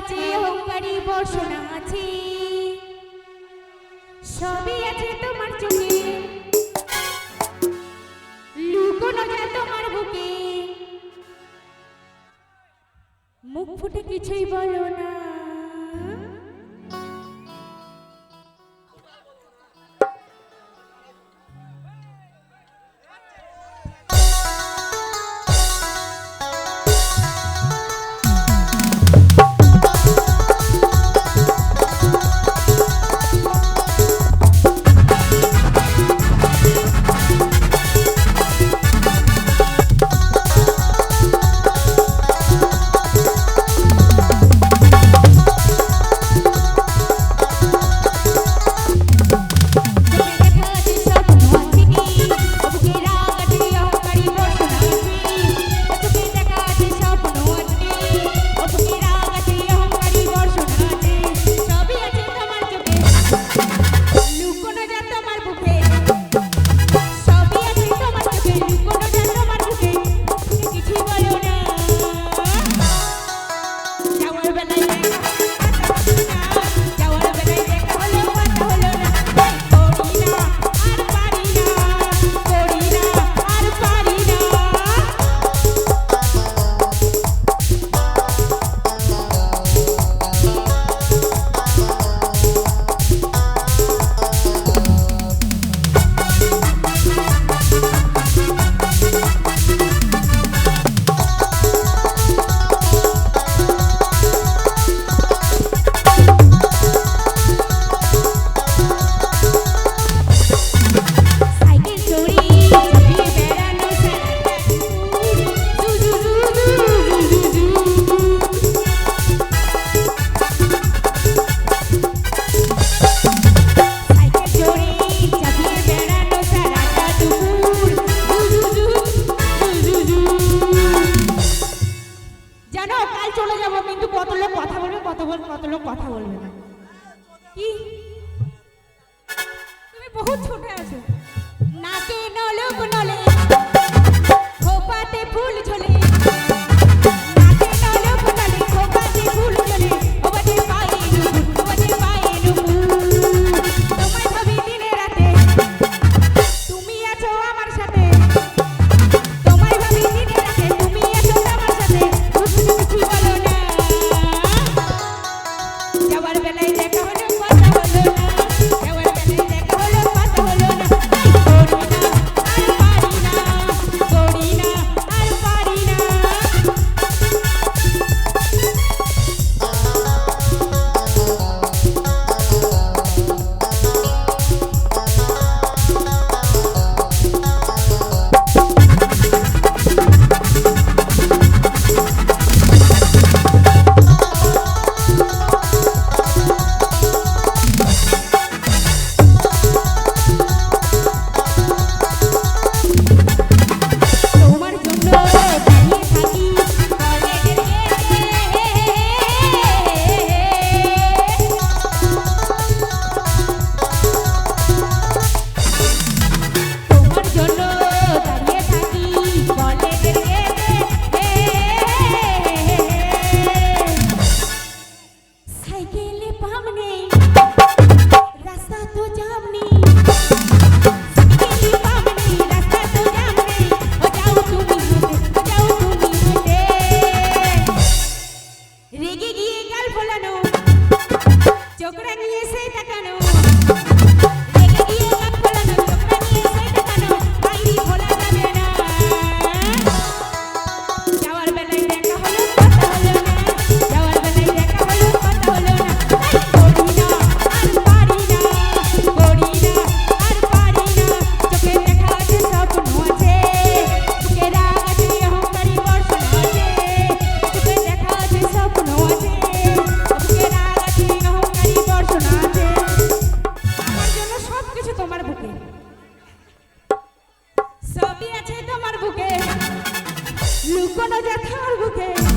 আছে অহংকারী বর্ষণ আছে। সবই আছে তোমার চোখে। লুকোনো তোমার বুকে। মুখ ফুটে কিছুই বলো না। চলে যাব, কিন্তু কত লোক কথা বলবে, কত বল, কত লোক কথা বলবে না। কি? তুমি বহুত ছোট আছো। না তো আছে তোমার বুকে। লুকোনো যে তোমার বুকে।